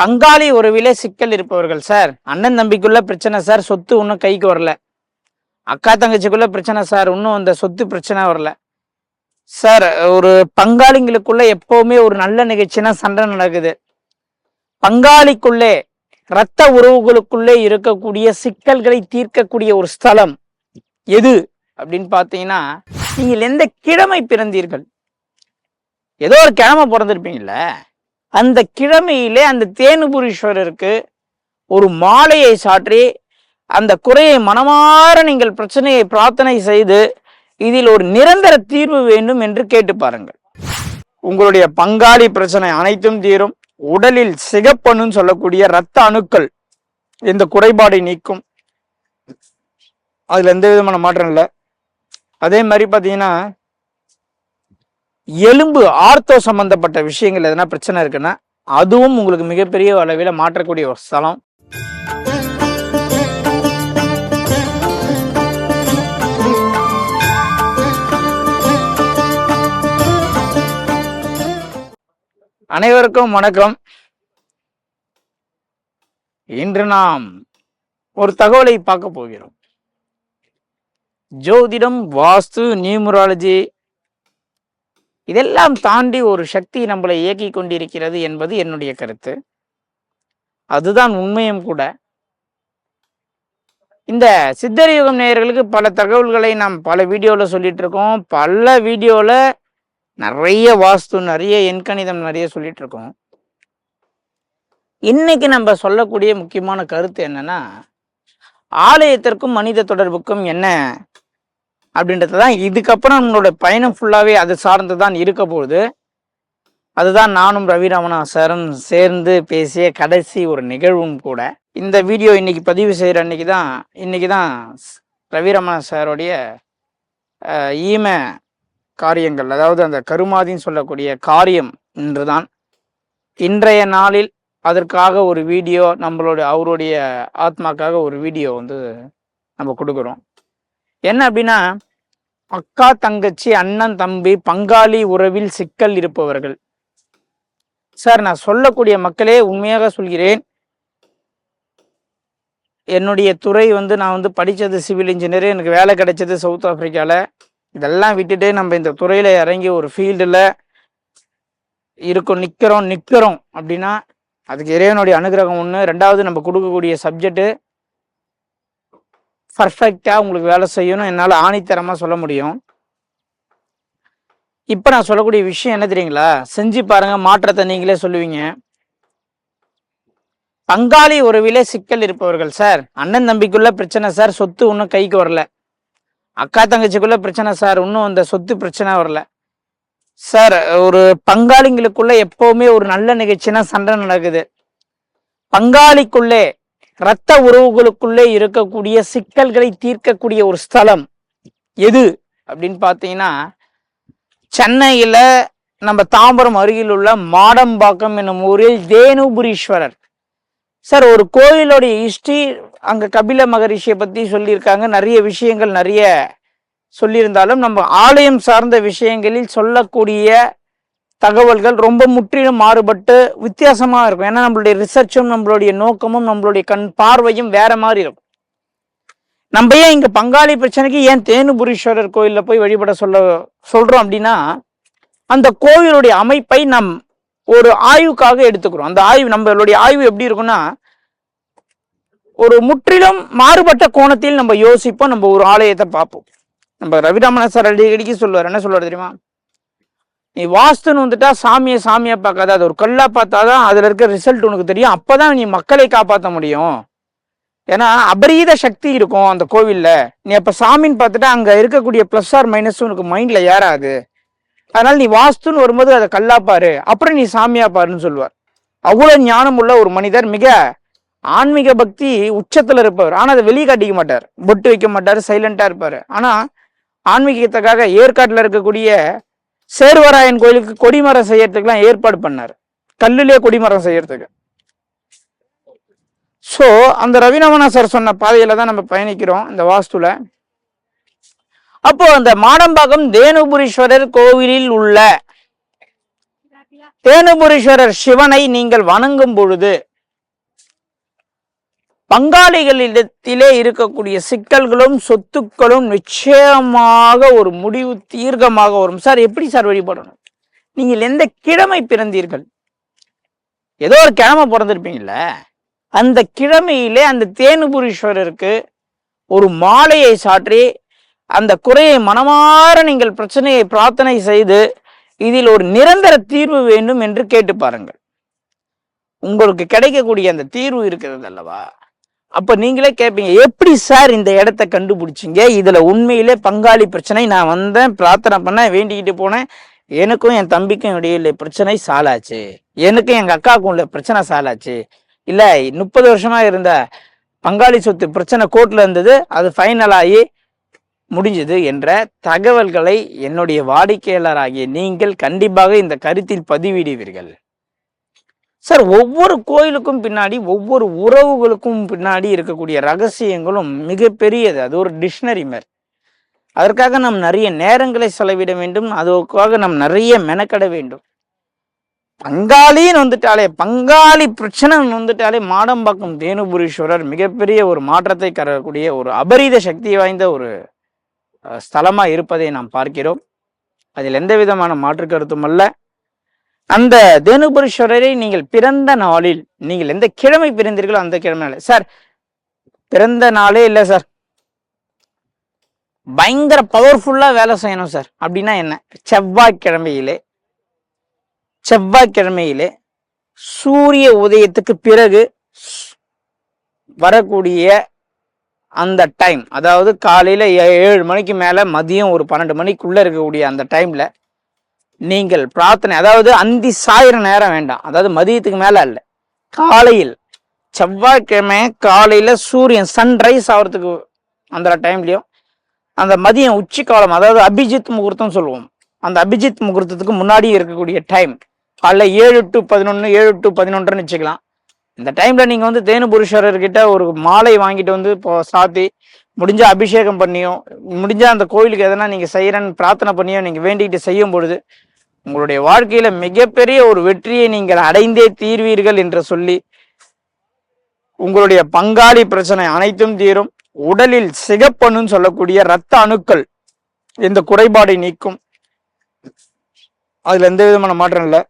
பங்காளி உறவிலே சிக்கல் இருப்பவர்கள் சார். அண்ணன் தம்பிக்குள்ள பிரச்சனை சார். சொத்து இன்னும் கைக்கு வரல. அக்கா தங்கச்சிக்குள்ள பிரச்சனை சார். இன்னும் அந்த சொத்து பிரச்சனை வரல. சார் ஒரு பங்காளிங்களுக்குள்ள எப்பவுமே ஒரு நல்ல நிகழ்ச்சினா சண்டை நடக்குது. பங்காளிக்குள்ளே இரத்த உறவுகளுக்குள்ளே இருக்கக்கூடிய சிக்கல்களை தீர்க்கக்கூடிய ஒரு ஸ்தலம் எது அப்படின்னு பார்த்தீங்கன்னா நீங்கள் எந்த கிழமை பிறந்தீர்கள்? ஏதோ ஒரு கிழமை பிறந்திருப்பீங்கல்ல? அந்த கிழமையிலே அந்த தேனுபுரீஸ்வரருக்கு ஒரு மாலையை சாற்றி அந்த குறையை மனமாற நீங்கள் பிரச்சனையை பிரார்த்தனை செய்து இதில் ஒரு நிரந்தர தீர்வு வேண்டும் என்று கேட்டு பாருங்கள். உங்களுடைய பங்காளி பிரச்சனை அனைத்தும் தீரும். உடலில் சிகப்பணுன்னு சொல்லக்கூடிய இரத்த அணுக்கள் இந்த குறைபாடை நீக்கும். அதுல எந்த விதமான மாற்றம் இல்லை. அதே மாதிரி பார்த்தீங்கன்னா எலும்பு ஆர்த்தோ சம்பந்தப்பட்ட விஷயங்கள் எதனா பிரச்சனை இருக்குன்னா அதுவும் உங்களுக்கு மிகப்பெரிய அளவில் மாற்றக்கூடிய ஒரு ஸ்தலம். அனைவருக்கும் வணக்கம். இன்று நாம் ஒரு தகவலை பார்க்க போகிறோம். ஜோதிடம் வாஸ்து நியூமராலஜி இதெல்லாம் தாண்டி ஒரு சக்தி நம்மளை இயக்கி கொண்டிருக்கிறது என்பது என்னுடைய கருத்து. அதுதான் உண்மையும் கூட. இந்த சித்தர் யுகம் நேயர்களுக்கு பல தகவல்களை நாம் பல வீடியோவில் சொல்லிட்டு இருக்கோம். பல வீடியோவில் நிறைய வாஸ்து நிறைய எண்கணிதம் நிறைய சொல்லிட்டு இருக்கோம். இன்னைக்கு நம்ம சொல்லக்கூடிய முக்கியமான கருத்து என்னன்னா ஆலயத்திற்கும் மனித தொடர்புக்கும் என்ன அப்படின்றது தான் இதுக்கப்புறம் நம்மளோட பயணம் ஃபுல்லாகவே அது சார்ந்து தான் இருக்க போகுது. அதுதான் நானும் ரவிராமனா சாரும் சேர்ந்து பேசிய கடைசி ஒரு நிகழ்வும் கூட. இந்த வீடியோ இன்னைக்கு பதிவு செய்கிற அன்னைக்கு தான் இன்னைக்கு தான் ரவிரமணா சாருடைய ஈம காரியங்கள் அதாவது அந்த கருமாதின்னு சொல்லக்கூடிய காரியம் இன்றுதான். இன்றைய நாளில் அதற்காக ஒரு வீடியோ நம்மளுடைய அவருடைய ஆத்மாக்காக ஒரு வீடியோ வந்து நம்ம கொடுக்குறோம். என்ன அப்படின்னா அக்கா தங்கச்சி அண்ணன் தம்பி பங்காளி உறவில் சிக்கல் இருப்பவர்கள். சார் நான் சொல்லக்கூடிய மக்களே உண்மையாக சொல்கிறேன். என்னுடைய துறை வந்து நான் வந்து படித்தது சிவில் இன்ஜினியர் எனக்கு வேலை கிடைச்சது சவுத் ஆஃப்ரிக்காவில் இதெல்லாம் விட்டுட்டு நம்ம இந்த துறையில் இறங்கி ஒரு ஃபீல்டில் இருக்கோம் நிற்கிறோம் நிற்கிறோம் அப்படின்னா அதுக்கு இறைவனுடைய அனுகிரகம் ஒன்று ரெண்டாவது நம்ம கொடுக்கக்கூடிய சப்ஜெக்ட்டு பர்ஃபெக்டாக உங்களுக்கு வேலை செய்யணும் என்னால் ஆணித்தரமாக சொல்ல முடியும். இப்போ நான் சொல்லக்கூடிய விஷயம் என்ன தெரியுங்களா? செஞ்சு பாருங்கள் மாற்றத்தை நீங்களே சொல்லுவீங்க. பங்காளி உறவிலே சிக்கல் இருப்பவர்கள் சார். அண்ணன் தம்பிக்குள்ள பிரச்சனை சார். சொத்து இன்னும் கைக்கு வரல. அக்கா தங்கச்சிக்குள்ள பிரச்சனை சார். இன்னும் அந்த சொத்து பிரச்சனை வரல. சார் ஒரு பங்காளிங்களுக்குள்ள எப்பவுமே ஒரு நல்ல நிகழ்ச்சினா சண்டை நடக்குது. பங்காளிக்குள்ளே இரத்த உறவுகளுக்குள்ளே இருக்கக்கூடிய சிக்கல்களை தீர்க்கக்கூடிய ஒரு ஸ்தலம் எது அப்படின்னு பார்த்தீங்கன்னா சென்னையில் நம்ம தாம்பரம் அருகில் உள்ள மாடம்பாக்கம் என்னும் ஊரில் தேனுபுரீஸ்வரர். சார் ஒரு கோயிலுடைய ஹிஸ்டரி அங்கே கபில மகரிஷியை பற்றி சொல்லியிருக்காங்க. நிறைய விஷயங்கள் நிறைய சொல்லியிருந்தாலும் நம்ம ஆலயம் சார்ந்த விஷயங்களில் சொல்லக்கூடிய தகவல்கள் ரொம்ப முற்றிலும் மாறுபட்டு வித்தியாசமாக இருக்கும். ஏன்னா நம்மளுடைய ரிசர்ச்சும் நம்மளுடைய நோக்கமும் நம்மளுடைய கண் பார்வையும் வேற மாதிரி இருக்கும். நம்ம ஏன் இங்கே பங்காளி பிரச்சனைக்கு ஏன் தேனுபுரீஸ்வரர் கோயிலில் போய் வழிபட சொல்ல சொல்கிறோம் அப்படின்னா அந்த கோவிலுடைய அமைப்பை நம் ஒரு ஆய்வுக்காக எடுத்துக்கிறோம். அந்த ஆய்வு நம்மளுடைய ஆய்வு எப்படி இருக்கும்னா ஒரு முற்றிலும் மாறுபட்ட கோணத்தில் நம்ம யோசிப்போம் நம்ம ஒரு ஆலயத்தை பார்ப்போம். நம்ம ரவிராமன சார் அடிக்கடிக்கு சொல்லுவார். என்ன சொல்லுவார் தெரியுமா? நீ வாஸ்துன்னு வந்துட்டா சாமியை சாமியாக பார்க்காத. அது ஒரு கல்லா பார்த்தாதான் அதுல இருக்க ரிசல்ட் உனக்கு தெரியும். அப்பதான் நீ மக்களை காப்பாற்ற முடியும். ஏன்னா அபரீத சக்தி இருக்கும் அந்த கோவில்ல. நீ அப்ப சாமின்னு பார்த்துட்டா அங்க இருக்கக்கூடிய பிளஸ் ஆர் மைனஸ் உனக்கு மைண்ட்ல ஏறாது. அதனால நீ வாஸ்துன்னு வரும்போது அதை கல்லா பாரு. அப்புறம் நீ சாமியா பாருன்னு சொல்லுவார். அவ்வளவு ஞானம் உள்ள ஒரு மனிதர் மிக ஆன்மீக பக்தி உச்சத்துல இருப்பவர். ஆனா அதை வெளியே காட்டிக்க மாட்டார். பொட்டு வைக்க மாட்டார் சைலண்டா இருப்பாரு. ஆனா ஆன்மீகத்துக்காக ஏற்காட்டுல இருக்கக்கூடிய சேர்வராயன் கோயிலுக்கு கொடிமரம் செய்யறதுக்குலாம் ஏற்பாடு பண்ணார். கல்லுலேயே கொடிமரம் செய்யறதுக்கு. ஸோ அந்த ரவிநமனா சார் சொன்ன பாதையில தான் நம்ம பயணிக்கிறோம் இந்த வாஸ்துல. அப்போ அந்த மாடம்பாக்கம் தேனுபுரீஸ்வரர் கோவிலில் உள்ள தேனுபுரீஸ்வரர் சிவனை நீங்கள் வணங்கும் பொழுது பங்காளிகளிடத்திலே இருக்கக்கூடிய சிக்கல்களும் சொத்துக்களும் நிச்சயமாக ஒரு முடிவு தீர்க்கமாக வரும். சார் எப்படி சார் வழிபடணும்? நீங்கள் எந்த கிழமை பிறந்தீர்கள்? ஏதோ ஒரு கிழமை பிறந்திருப்பீங்கள அந்த கிழமையிலே அந்த தேனுபுரீஸ்வரருக்கு ஒரு மாலையை சாற்றி அந்த குறையை மனமாற நீங்கள் பிரச்சனையை பிரார்த்தனை செய்து இதில் ஒரு நிரந்தர தீர்வு வேண்டும் என்று கேட்டு பாருங்கள். உங்களுக்கு கிடைக்கக்கூடிய அந்த தீர்வு இருக்கிறது அல்லவா? அப்போ நீங்களே கேட்பீங்க எப்படி சார் இந்த இடத்த கண்டுபிடிச்சிங்க? இதில் உண்மையிலே பங்காளி பிரச்சனை. நான் வந்தேன் பிரார்த்தனை பண்ணேன் வேண்டிக்கிட்டு போனேன். எனக்கும் என் தம்பிக்கும் இடையில பிரச்சனை சாலாச்சு. எனக்கும் எங்கள் அக்காவுக்கும் உள்ள பிரச்சனை சாலாச்சு. இல்லை முப்பது வருஷமா இருந்த பங்காளி சொத்து பிரச்சனை கோர்ட்டில் இருந்தது. அது ஃபைனல் ஆகி முடிஞ்சது என்ற தகவல்களை என்னுடைய வாடிக்கையாளராகிய நீங்கள் கண்டிப்பாக இந்த கருத்தில் பதிவிடுவீர்கள். சார் ஒவ்வொரு கோயிலுக்கும் பின்னாடி ஒவ்வொரு உறவுகளுக்கும் பின்னாடி இருக்கக்கூடிய ரகசியங்களும் மிகப்பெரியது. அது ஒரு டிக்ஷனரி மாதிரி. அதற்காக நாம் நிறைய நேரங்களை செலவிட வேண்டும். அதற்காக நாம் நிறைய மெனக்கட வேண்டும். பங்காளின்னு வந்துட்டாலே பங்காளி பிரச்சனை வந்துட்டாலே மாடம்பாக்கம் தேனுபுரீஸ்வரர் மிகப்பெரிய ஒரு மாற்றத்தை கரக்கூடிய ஒரு அபரீத சக்தி வாய்ந்த ஒரு ஸ்தலமாக இருப்பதை நாம் பார்க்கிறோம். அதில் எந்த விதமான மாற்று கருத்தும் அல்ல. அந்த தேனுபுரீஸ்வரரை நீங்கள் பிறந்த நாளில் நீங்கள் எந்த கிழமை பிறந்தீர்களோ அந்த கிழமை சார் பிறந்த நாளே இல்லை சார். பயங்கர பவர்ஃபுல்லா வேலை செய்யணும் சார். அப்படின்னா என்ன? செவ்வாய்க்கிழமையிலே செவ்வாய்க்கிழமையிலே சூரிய உதயத்துக்கு பிறகு வரக்கூடிய அந்த டைம் அதாவது காலையில ஏ- ஏழு மணிக்கு மேல மதியம் ஒரு பன்னெண்டு மணிக்குள்ள இருக்கக்கூடிய அந்த டைம்ல நீங்கள் பிரார்த்தனை அதாவது அந்தி சாயிர நேரம் வேண்டாம். அதாவது மதியத்துக்கு மேல இல்லை காலையில் செவ்வாய்க்கிழமை காலையில சூரியன் சன்ரைஸ் ஆகிறதுக்கு அந்த டைம்லயும் அந்த மதியம் உச்சி காலம் அதாவது அபிஜித் முகூர்த்தம் சொல்லுவோம். அந்த அபிஜித் முகூர்த்தத்துக்கு முன்னாடி இருக்கக்கூடிய டைம் காலைல ஏழு டு பதினொன்று ஏழு டு பதினொன்றுன்னு வச்சுக்கலாம். இந்த டைம்ல நீங்க வந்து தேனுபுரீஸ்வரர்கிட்ட ஒரு மாலை வாங்கிட்டு வந்து இப்போ சாத்தி முடிஞ்சால் அபிஷேகம் பண்ணியும் முடிஞ்சால் அந்த கோயிலுக்கு எதனா நீங்க செய்கிறேன்னு பிரார்த்தனை பண்ணியோ நீங்க வேண்டிக்கிட்டு செய்யும் பொழுது உங்களுடைய வாழ்க்கையில மிகப்பெரிய ஒரு வெற்றியை நீங்கள் அடைந்தே தீர்வீர்கள் என்று சொல்லி உங்களுடைய பங்காளி பிரச்சனை அனைத்தும் தீரும். உடலில் சிகப்பணுன்னு சொல்லக்கூடிய இரத்த அணுக்கள் இந்த குறைபாடை நீக்கும். அதுல எந்த விதமான மாற்றம் இல்லை.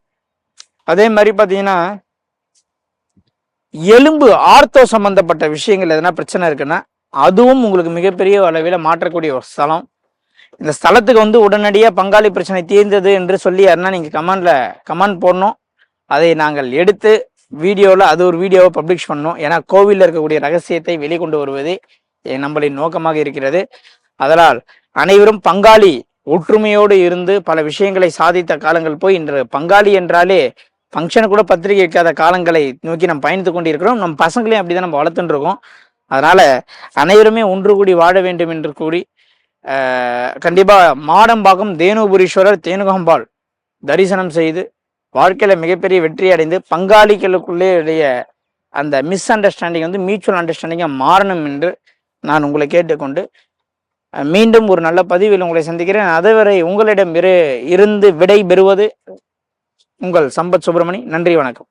அதே மாதிரி பார்த்தீங்கன்னா எலும்பு ஆர்த்தோ சம்பந்தப்பட்ட விஷயங்கள் எதனா பிரச்சனை இருக்குன்னா அதுவும் உங்களுக்கு மிகப்பெரிய அளவில் மாற்றக்கூடிய ஒரு ஸ்தலம். இந்த ஸ்தலத்துக்கு வந்து உடனடியாக பங்காளி பிரச்சனை தீர்ந்தது என்று சொல்லி யாருன்னா நீங்கள் கமெண்டில் கமெண்ட் போடணும். அதை நாங்கள் எடுத்து வீடியோவில் அது ஒரு வீடியோவை பப்ளிஷ் பண்ணோம் ஏன்னா கோவிலில் இருக்கக்கூடிய ரகசியத்தை வெளிக்கொண்டு வருவதே நம்மளின் நோக்கமாக இருக்கிறது. அதனால் அனைவரும் பங்காளி ஒற்றுமையோடு இருந்து பல விஷயங்களை சாதித்த காலங்கள் போய் இன்று பங்காளி என்றாலே ஃபங்க்ஷனு கூட பத்திரிகை வைக்காத காலங்களை நோக்கி நம்ம பயணித்து கொண்டிருக்கிறோம். நம்ம பசங்களையும் அப்படி தான் நம்ம வளர்த்துட்டு இருக்கோம். அதனால் அனைவருமே ஒன்று கூடி வாழ வேண்டும் என்று கூறி கண்டிப்பாக மாடம்பாக்கம் தேனுபுரீஸ்வரர் தேனுகம்பாள் தரிசனம் செய்து வாழ்க்கையில் மிகப்பெரிய வெற்றி அடைந்து பங்காளிகளுக்குள்ளே உடைய அந்த மிஸ் அண்டர்ஸ்டாண்டிங் வந்து மியூச்சுவல் அண்டர்ஸ்டாண்டிங்காக மாறணும் என்று நான் உங்களை கேட்டுக்கொண்டு மீண்டும் ஒரு நல்ல பதிவில் உங்களை சந்திக்கிறேன். அதுவரை உங்களிடம் இரு இருந்து விடை பெறுவது உங்கள் சம்பத் சுப்பிரமணி. நன்றி வணக்கம்.